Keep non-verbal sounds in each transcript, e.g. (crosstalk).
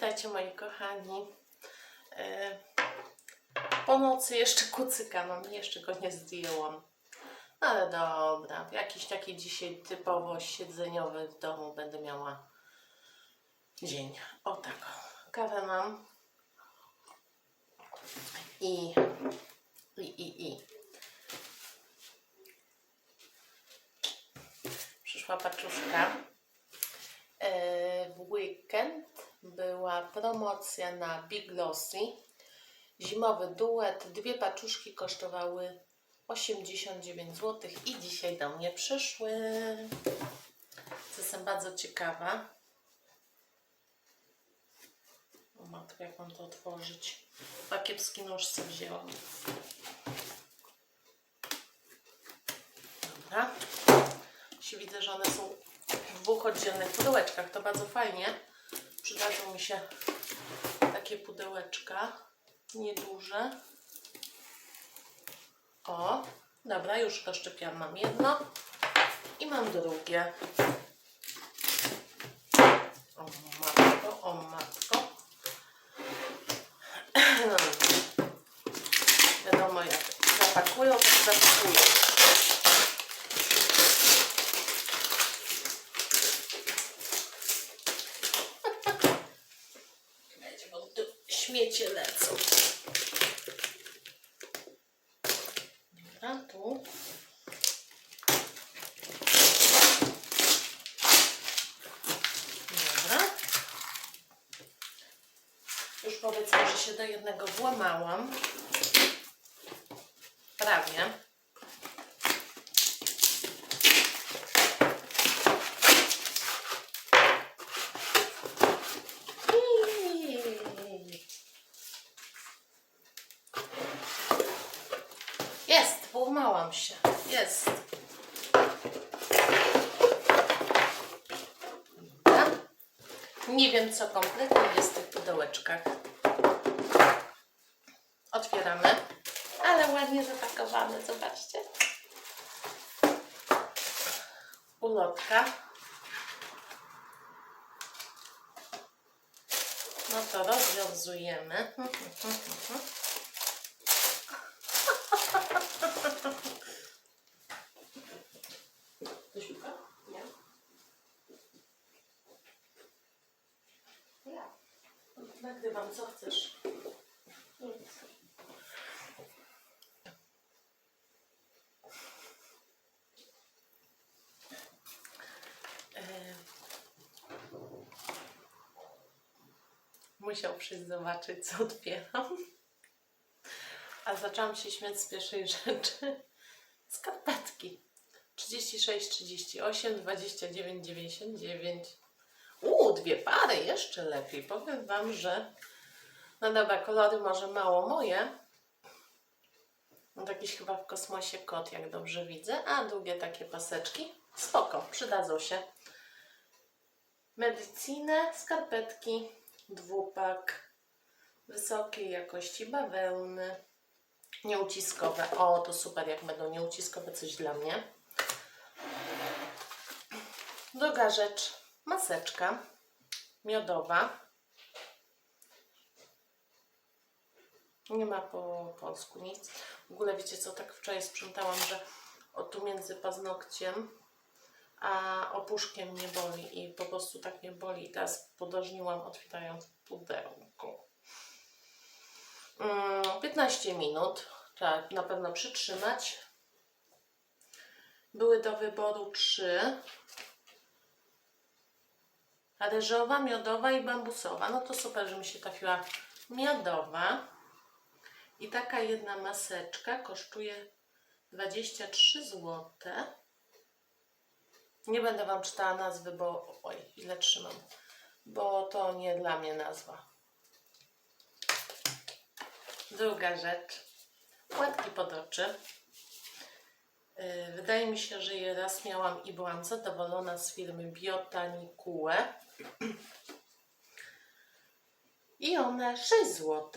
Witajcie moi kochani. E, Po nocy jeszcze kucyka mam, jeszcze go nie zdjęłam. Ale dobra, jakiś taki dzisiaj typowo siedzeniowy w domu będę miała dzień. O tak, kawę mam. I, i, i, i. Przyszła paczuszka. E, W weekend była promocja na Big Lossy. Zimowy duet. Dwie paczuszki kosztowały 89 zł i dzisiaj do mnie przyszły. Co Jestem bardzo ciekawa. O matko, jak mam to otworzyć? A kiepski nóż sobie wzięłam. Dobra. Widzę, że one są w dwóch oddzielnych pudełeczkach, to bardzo fajnie. Przydadzą mi się takie pudełeczka, nieduże. O, dobra, już rozszczepiłam. Mam jedno i mam drugie. O matko, o matko. (clears throat) No. Wiadomo, jak zapakują, to zapakują. Wiecie, bo tu śmiecie lecą. Dobra, tu. Dobra. Już powiedzmy, że się do jednego włamałam. Prawie. Jest, się. Jest. Nie wiem, co kompletnie jest w tych pudełeczkach. Otwieramy. Ale ładnie zapakowane, zobaczcie. Ulotka. No to rozwiązujemy. (laughs) Zosiłka? Nie. Ja. Nagrywam, co chcesz. Nic. E, Musiał przyjść zobaczyć, co otwieram. A zaczęłam się śmiać z pierwszej rzeczy. Skarpetki. 36, 38, 29, 99. Uuu, dwie pary, jeszcze lepiej. Powiem Wam, że no dobra, kolory może mało moje. No jakiś chyba w kosmosie kot, jak dobrze widzę. A drugie takie paseczki. Spoko, przydadzą się. Medycinę, skarpetki, dwupak, wysokiej jakości bawełny, nieuciskowe. O, to super, jak będą nieuciskowe, coś dla mnie. Druga rzecz, maseczka miodowa. Nie ma po polsku nic. W ogóle wiecie co, tak wczoraj sprzątałam, że o tu między paznokciem a opuszkiem mnie boli i po prostu tak mnie boli. I teraz podożniłam otwierając pudełko. Mm, 15 minut. Trzeba na pewno przytrzymać. Były do wyboru trzy. Ryżowa, miodowa i bambusowa. No to super, że mi się trafiła miodowa. I taka jedna maseczka kosztuje 23 zł. Nie będę Wam czytała nazwy, bo oj, ile trzymam, bo to nie dla mnie nazwa. Druga rzecz. Płatki pod oczy. Yy, Wydaje mi się, że je raz miałam i byłam zadowolona z firmy Biotanicue. I one 6 zł.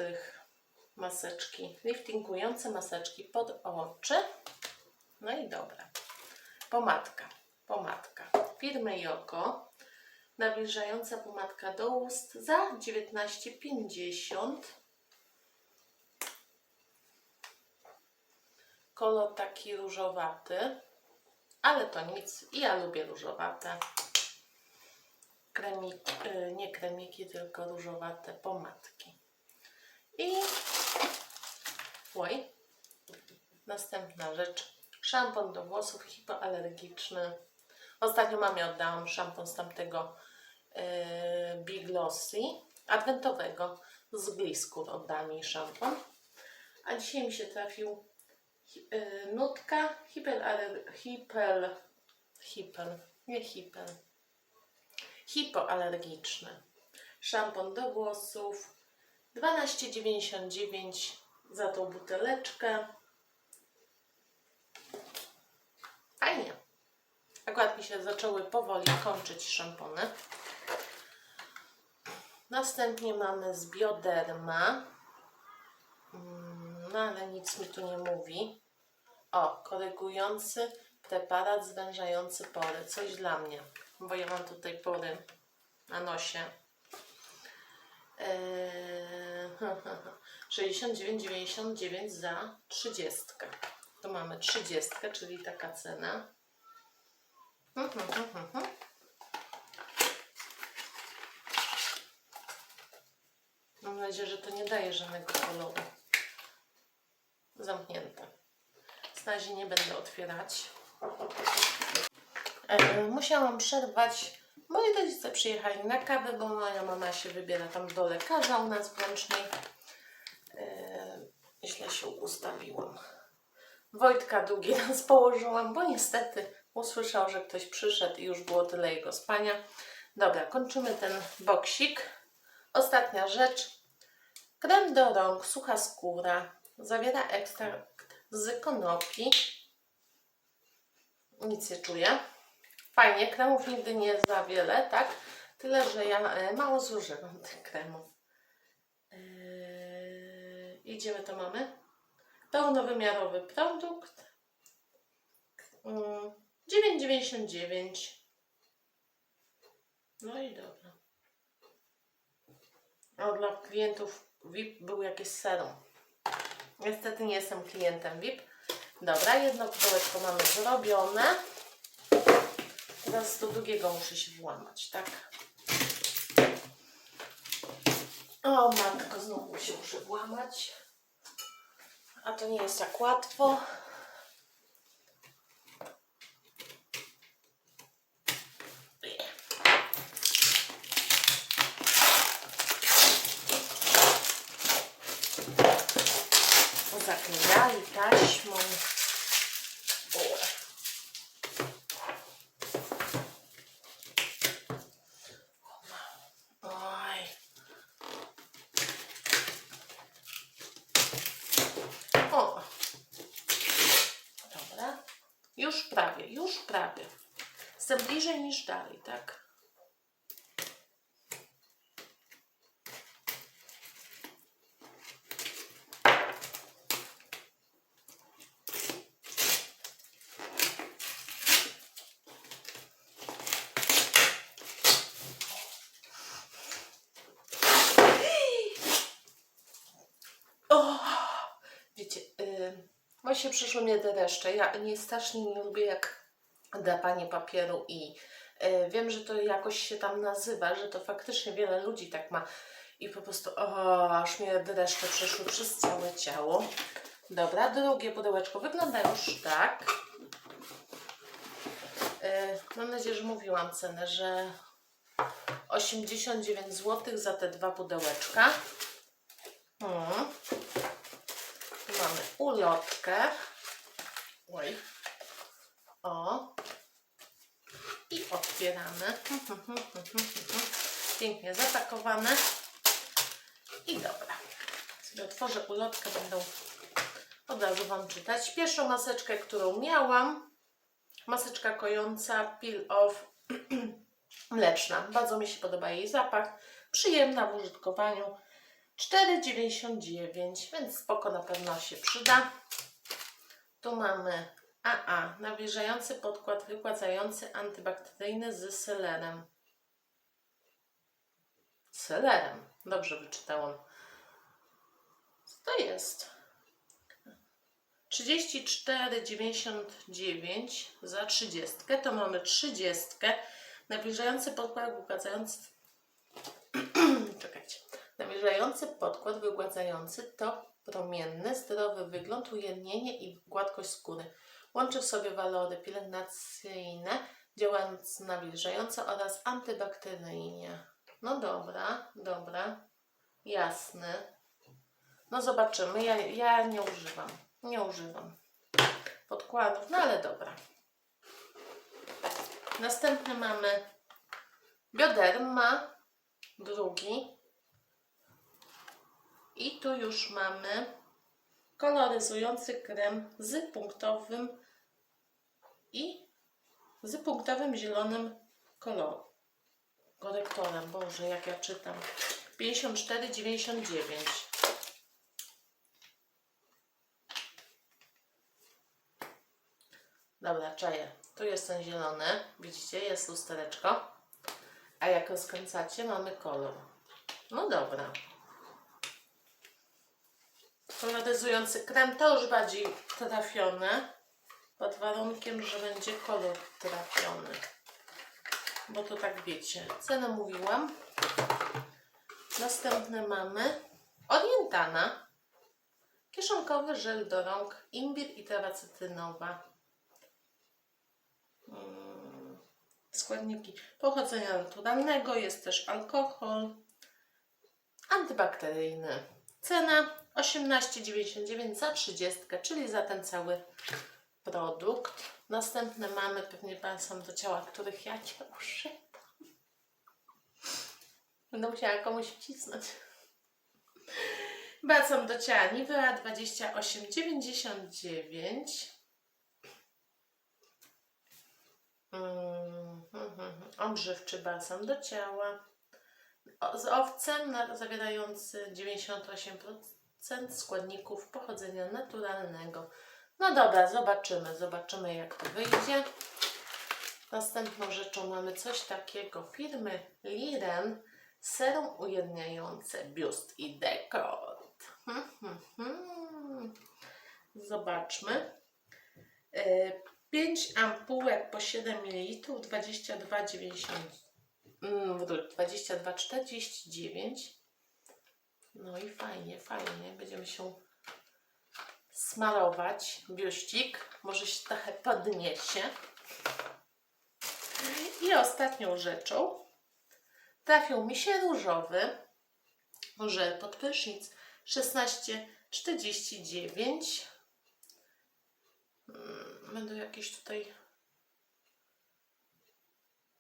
Maseczki, liftingujące maseczki pod oczy. No i dobra. Pomadka. Pomadka. Firmy Joko. nawilżająca pomadka do ust za 19,50. Kolor taki różowaty, ale to nic. Ja lubię różowate. Kremik, y, nie kremiki, tylko różowate pomadki. I oj, następna rzecz. Szampon do włosów hipoalergiczny. Ostatnio mamie oddałam szampon z tamtego yy, Big Glossy adwentowego z Gliskur oddałam jej szampon. A dzisiaj mi się trafił yy, nutka hipel, nie hipoalergiczny. Szampon do włosów 12,99 za tą buteleczkę. Fajnie. Akurat mi się zaczęły powoli kończyć szampony. Następnie mamy z Bioderma. Mm, No ale nic mi tu nie mówi. O, korygujący preparat zwężający pory. Coś dla mnie, bo ja mam tutaj pory na nosie. Eee, (laughs) 69,99 za 30. Tu mamy 30, czyli taka cena. Mam nadzieję, że to nie daje żadnego koloru. Zamknięte. Z razie nie będę otwierać. E, musiałam przerwać. Moi rodzice przyjechali na kawę, bo moja mama się wybiera tam do lekarza u nas w Łącznej. E, źle się ustawiłam. Wojtka drugi raz położyłam, bo niestety usłyszał, że ktoś przyszedł i już było tyle jego spania. Dobra, kończymy ten boksik. Ostatnia rzecz. Krem do rąk, sucha skóra. Zawiera ekstrakt z konopi. Nic nie czuję. Fajnie, kremów nigdy nie za wiele, tak? Tyle, że ja e, mało zużywam tych kremów. Yy, idziemy, to mamy. Pełnowymiarowy produkt. Mm, 9,99. No i dobra. A dla klientów VIP był jakiś serum. Niestety nie jestem klientem VIP. Dobra, jedno pudełeczko mamy zrobione. Teraz do drugiego muszę się włamać, tak? O matko, znowu się muszę włamać. A to nie jest tak łatwo. Zaklejali taśmą. O. Oj. O. Dobra. Już prawie, już prawie. Jestem bliżej niż dalej, tak? O, wiecie, yy, przyszły mnie te deszcze. Ja nie strasznie nie lubię jak drapanie papieru i yy, wiem, że to jakoś się tam nazywa, że to faktycznie wiele ludzi tak ma i po prostu o, aż mnie dreszcze przeszły przez całe ciało. Dobra, drugie pudełeczko wygląda już tak. Yy, mam nadzieję, że mówiłam cenę, że 89 zł za te dwa pudełeczka. Hmm. Mamy ulotkę. Oj. O. I otwieramy. (laughs) Pięknie zapakowane. I dobra. Sobie otworzę ulotkę, będą od razu Wam czytać. Pierwszą maseczkę, którą miałam. Maseczka kojąca Peel Off (clears throat) mleczna. Bardzo mi się podoba jej zapach. Przyjemna w użytkowaniu. 4,99, więc spoko na pewno się przyda. Tu mamy AA, nawilżający podkład wygładzający antybakteryjny z selerem. selerem. Dobrze wyczytałam. Co to jest? 34,99 za 30. To mamy 30. Nabliżający podkład wygładzający. (clears throat) Czekajcie. Nabliżający podkład wygładzający to promienny, zdrowy wygląd, ujemnienie i gładkość skóry. Łączy w sobie walory pielęgnacyjne, działając nawilżająco oraz antybakteryjnie. No dobra, dobra, jasny. No zobaczymy, ja, ja nie używam, nie używam podkładów, no ale dobra. Następny mamy Bioderma, drugi. I tu już mamy koloryzujący krem z punktowym i z punktowym zielonym kolorem. Korektorem, Boże, jak ja czytam. 54,99. Dobra, czaję. Tu jest ten zielony. Widzicie, jest lustereczko. A jak rozkręcacie, mamy kolor. No dobra. Koloryzujący krem to już bardziej trafione. Pod warunkiem, że będzie kolor trafiony. Bo to tak wiecie. Cenę mówiłam. Następny mamy Orientana. Kieszonkowy żel do rąk, imbir i trawa cytrynowa. Mm, Składniki pochodzenia naturalnego, jest też alkohol antybakteryjny. Cena 18,99 za 30, czyli za ten cały produkt. Następny mamy pewnie balsam do ciała, których ja nie używam. Będę musiała komuś wcisnąć. Balsam do ciała Nivea 28,99. Mm, balsam do ciała. Z owcem zawierający 98% składników pochodzenia naturalnego. No dobra, zobaczymy, zobaczymy jak to wyjdzie. Następną rzeczą mamy coś takiego firmy Liren serum ujemniające biust i dekolt. Hmm, hmm, hmm. Zobaczmy. 5 ampułek po 7 ml 22,90 mm, wróć, 22,49 no i fajnie, fajnie. Będziemy się smarować biuścik. Może się trochę podniesie i ostatnią rzeczą. Trafił mi się różowy żel pod prysznic 16,49 Mm, Będą jakieś tutaj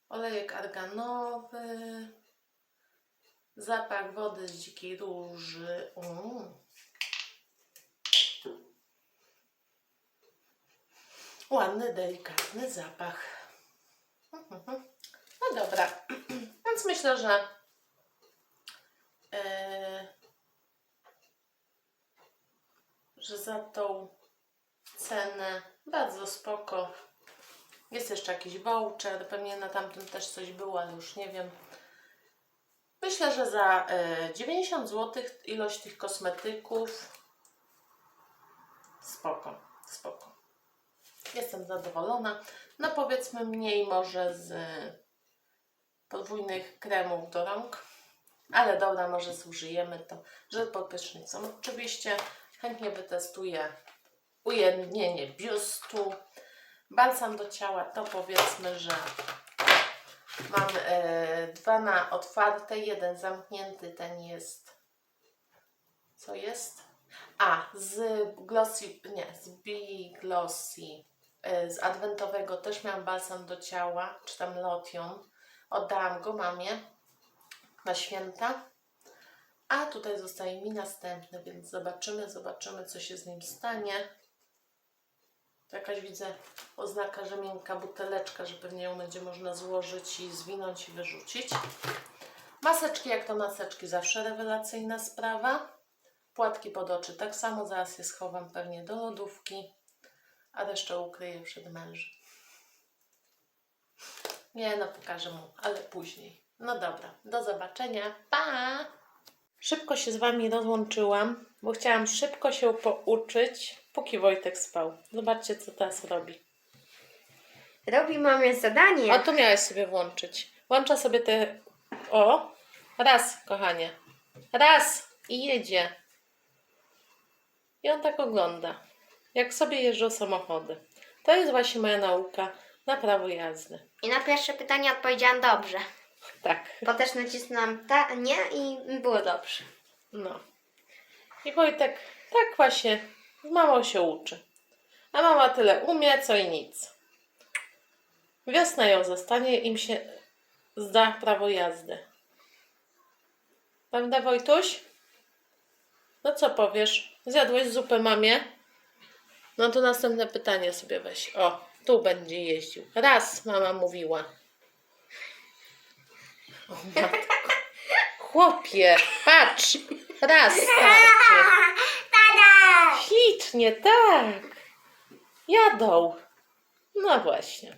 olejek arganowy, zapach wody z dzikiej róży. Mm. Ładny, delikatny zapach. No dobra, więc myślę, że e, że za tą cenę bardzo spoko. Jest jeszcze jakiś voucher, pewnie na tamtym też coś było, ale już nie wiem. Myślę, że za e, 90 zł ilość tych kosmetyków spoko, spoko. Jestem zadowolona. No powiedzmy mniej może z podwójnych kremów do rąk. Ale dobra, może zużyjemy to. Żel pod prysznicą. Oczywiście chętnie wytestuję ujemnienie biustu. Balsam do ciała to powiedzmy, że mam e, dwa na otwarte, jeden zamknięty, ten jest. Co jest? A, z Glossy, nie, z Be Glossy, e, z adwentowego też miałam balsam do ciała, czy tam lotion. Oddałam go mamie na święta. A tutaj zostaje mi następny, więc zobaczymy, zobaczymy, co się z nim stanie. Jakaś widzę oznaka, że miękka buteleczka, że pewnie ją będzie można złożyć i zwinąć i wyrzucić. Maseczki, jak to maseczki, zawsze rewelacyjna sprawa. Płatki pod oczy tak samo, zaraz je schowam pewnie do lodówki, a resztę ukryję przed mężem. Nie, no pokażę mu, ale później. No dobra, do zobaczenia. Pa! Szybko się z Wami rozłączyłam, bo chciałam szybko się pouczyć, póki Wojtek spał. Zobaczcie, co teraz robi. Robi mamie zadanie. A tu miałeś sobie włączyć. Włącza sobie te. O! Raz, kochanie. Raz! I jedzie. I on tak ogląda. Jak sobie jeżdżą samochody. To jest właśnie moja nauka na prawo jazdy. I na pierwsze pytanie odpowiedziałam dobrze. Tak. Bo też nacisnęłam ta, nie i było dobrze. No. I Wojtek tak właśnie z mamą się uczy. A mama tyle umie, co i nic. Wiosna ją zostanie, im się zda prawo jazdy. Prawda, Wojtuś? No co powiesz? Zjadłeś zupę mamie? No to następne pytanie sobie weź. O, tu będzie jeździł. Raz, mama mówiła. O. Chłopie, patrz! Raz starczy. Ślicznie, tak. Jadą. No właśnie.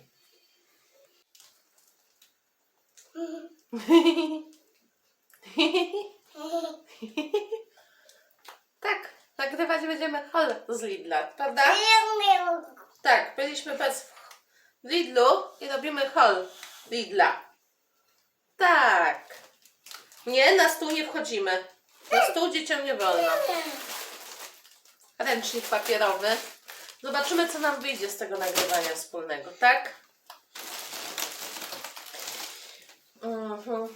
Tak, nagrywać będziemy hol z Lidla, prawda? Tak, byliśmy bez w Lidlu i robimy hol Lidla. Tak. Nie, na stół nie wchodzimy. Na stół dzieciom nie wolno. Ręcznik papierowy. Zobaczymy, co nam wyjdzie z tego nagrywania wspólnego, tak? Mhm.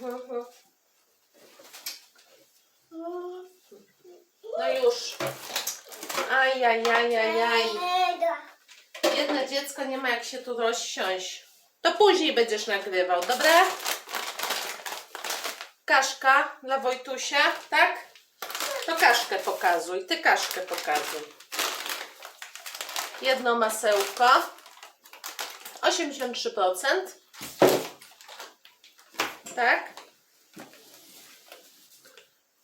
No już. Ajajajajaj. Jedno dziecko nie ma jak się tu rozsiąść. To później będziesz nagrywał, dobra? Kaszka dla Wojtusia, tak? To kaszkę pokazuj, ty kaszkę pokazuj. Jedno masełko. 83%. Tak?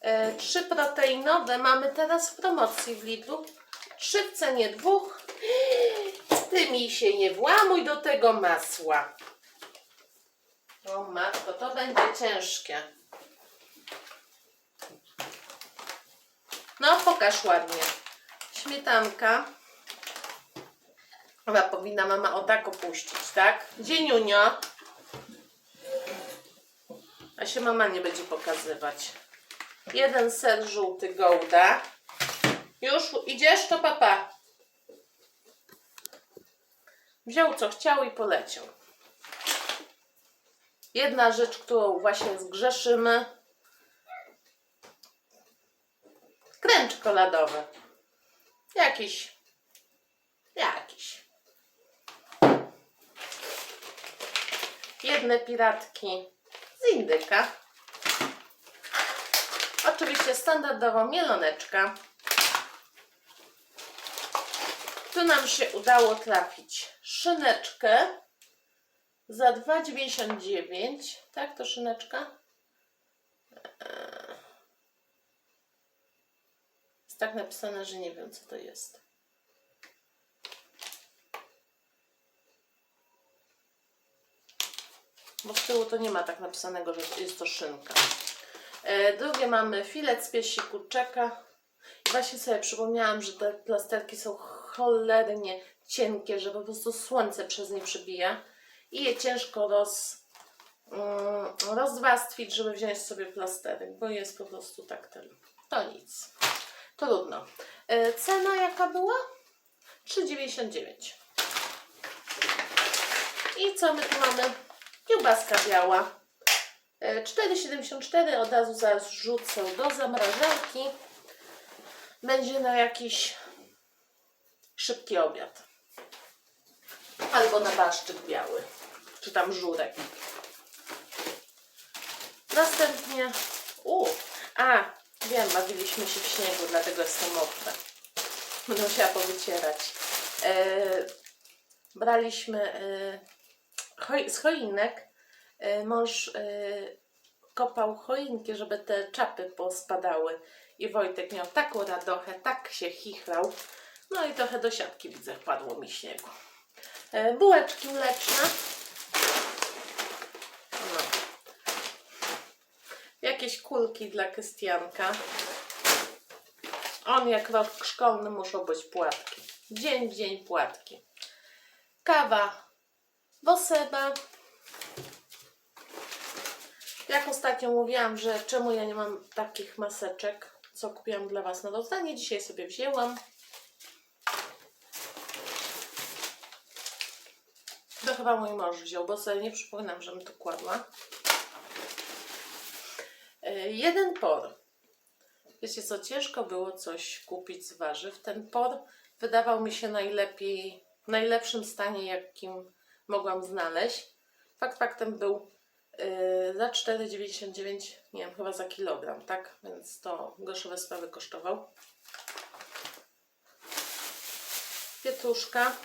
E, Trzy proteinowe mamy teraz w promocji w Lidlu. Trzy w cenie dwóch. Ty mi się nie włamuj do tego masła. O matko, to będzie ciężkie. No, pokaż ładnie. Śmietanka. Chyba powinna mama o tak opuścić, tak? Dzieniunio. A się mama nie będzie pokazywać. Jeden ser żółty Gouda. Już idziesz, to papa. Wziął co chciał i poleciał. Jedna rzecz, którą właśnie zgrzeszymy. Krem czekoladowy. Jakiś. Jakiś. Jedne piratki z indyka. Oczywiście standardowo mieloneczka. Tu nam się udało trafić szyneczkę za 2,99. Tak, to szyneczka? Tak napisane, że nie wiem, co to jest. Bo z tyłu to nie ma tak napisanego, że jest to szynka. E, drugie mamy filet z piersi kurczaka. I właśnie sobie przypomniałam, że te plasterki są cholernie cienkie, że po prostu słońce przez nie przybija i je ciężko roz, mm, rozwarstwić, żeby wziąć sobie plasterek, bo jest po prostu tak ten. To nic. Trudno. E, cena jaka była? 3,99. I co my tu mamy? Kiełbaska biała. E, 4,74 od razu zaraz rzucę do zamrażarki. Będzie na jakiś szybki obiad. Albo na barszczyk biały. Czy tam żurek. Następnie... U, a, wiem, bawiliśmy się w śniegu, dlatego jestem mokra. Będę musiała powycierać. E, braliśmy e, z choinek. E, mąż kopał choinki, żeby te czapy pospadały. I Wojtek miał taką radochę, tak się chichrał. No i trochę do siatki widzę, wpadło mi śniegu. Bułeczki mleczne. No. Jakieś kulki dla Krystianka. On jak rok szkolny muszą być płatki. Dzień w dzień płatki. Kawa Woseba. Jak ostatnio mówiłam, że czemu ja nie mam takich maseczek, co kupiłam dla Was na rozdanie, dzisiaj sobie wzięłam. To chyba mój mąż wziął, bo sobie nie przypominam, żebym to kładła. Jeden por. Wiecie co, ciężko było coś kupić z warzyw. Ten por wydawał mi się najlepiej, w najlepszym stanie, jakim mogłam znaleźć. Fakt faktem był yy, za 4,99, nie wiem, chyba za kilogram, tak? Więc to groszowe sprawy kosztował. Pietruszka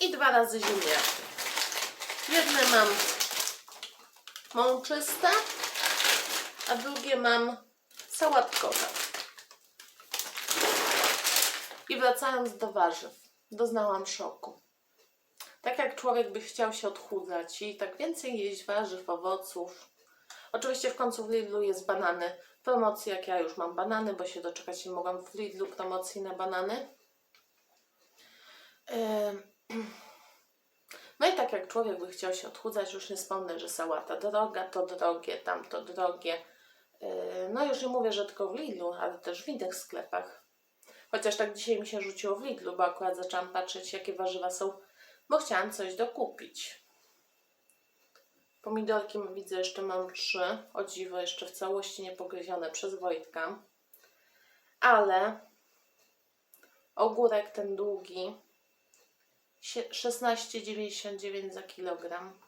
i dwa razy ziemniaki. Jedne mam mączyste, a drugie mam sałatkowe. I wracając do warzyw, doznałam szoku. Tak jak człowiek by chciał się odchudzać i tak więcej jeść warzyw, owoców. Oczywiście w końcu w Lidlu jest banany. Promocji, jak ja już mam banany, bo się doczekać nie mogłam w Lidlu promocji na banany. (clears throat) No i tak jak człowiek by chciał się odchudzać, już nie wspomnę, że sałata droga, to drogie, tamto drogie. Yy, No już nie mówię, że tylko w Lidlu, ale też w innych sklepach. Chociaż tak dzisiaj mi się rzuciło w Lidlu, bo akurat zaczęłam patrzeć, jakie warzywa są, bo chciałam coś dokupić. Pomidorki widzę, jeszcze mam trzy. O dziwo, jeszcze w całości niepogryzione przez Wojtka. Ale ogórek ten długi sie- 16,99 za kilogram.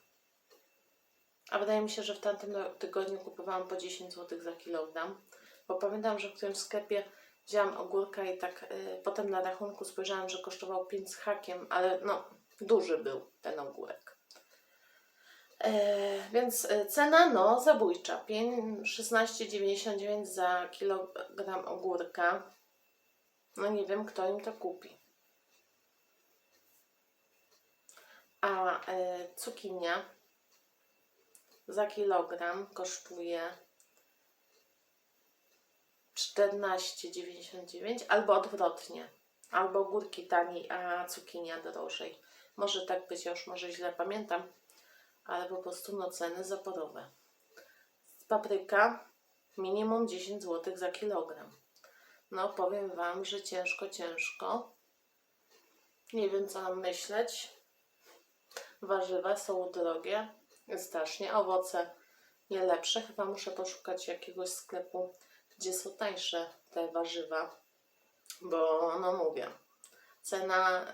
A wydaje mi się, że w tamtym tygodniu kupowałam po 10 zł za kilogram. Bo pamiętam, że w którymś sklepie wzięłam ogórka i tak y, potem na rachunku spojrzałam, że kosztował 5 z hakiem, ale no duży był ten ogórek. E, więc e, cena no zabójcza. Pię- 16,99 za kilogram ogórka. No nie wiem, kto im to kupi. A e, cukinia za kilogram kosztuje 14,99 albo odwrotnie. Albo ogórki taniej, a cukinia drożej. Może tak być, już może źle pamiętam, ale po prostu no ceny zaporowe. Papryka minimum 10 zł za kilogram. No powiem Wam, że ciężko, ciężko. Nie wiem co mam myśleć. Warzywa są drogie, strasznie. Owoce nie lepsze. Chyba muszę poszukać jakiegoś sklepu, gdzie są tańsze te warzywa. Bo no mówię, cena,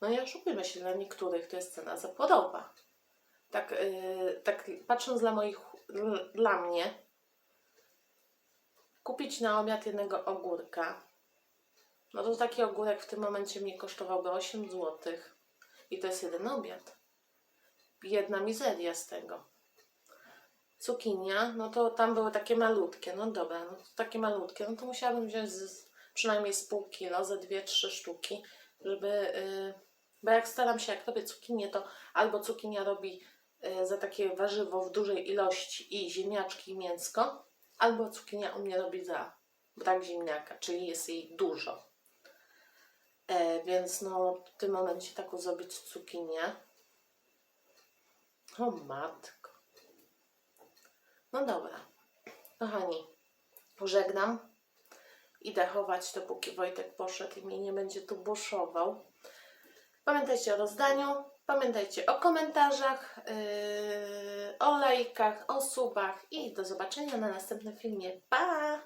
no nie oszukujmy się, dla niektórych to jest cena zaporowa. Tak, yy, tak patrząc dla moich, dl- dla mnie, kupić na obiad jednego ogórka, no to taki ogórek w tym momencie mi kosztowałby 8 zł. I to jest jeden obiad. Jedna mizeria z tego. Cukinia, no to tam były takie malutkie. No dobra, no takie malutkie. No to musiałabym wziąć z, przynajmniej z pół kilo, ze dwie, trzy sztuki, żeby... Yy, bo jak staram się, jak robię cukinię, to albo cukinia robi yy, za takie warzywo w dużej ilości i ziemniaczki i mięsko, albo cukinia u mnie robi za brak ziemniaka, czyli jest jej dużo. E, więc no w tym momencie taką zrobić cukinię. O matko. No dobra. Kochani, żegnam. Idę chować, dopóki Wojtek poszedł i mnie nie będzie tu buszował. Pamiętajcie o rozdaniu, pamiętajcie o komentarzach, yy, o lajkach, o subach i do zobaczenia na następnym filmie. Pa!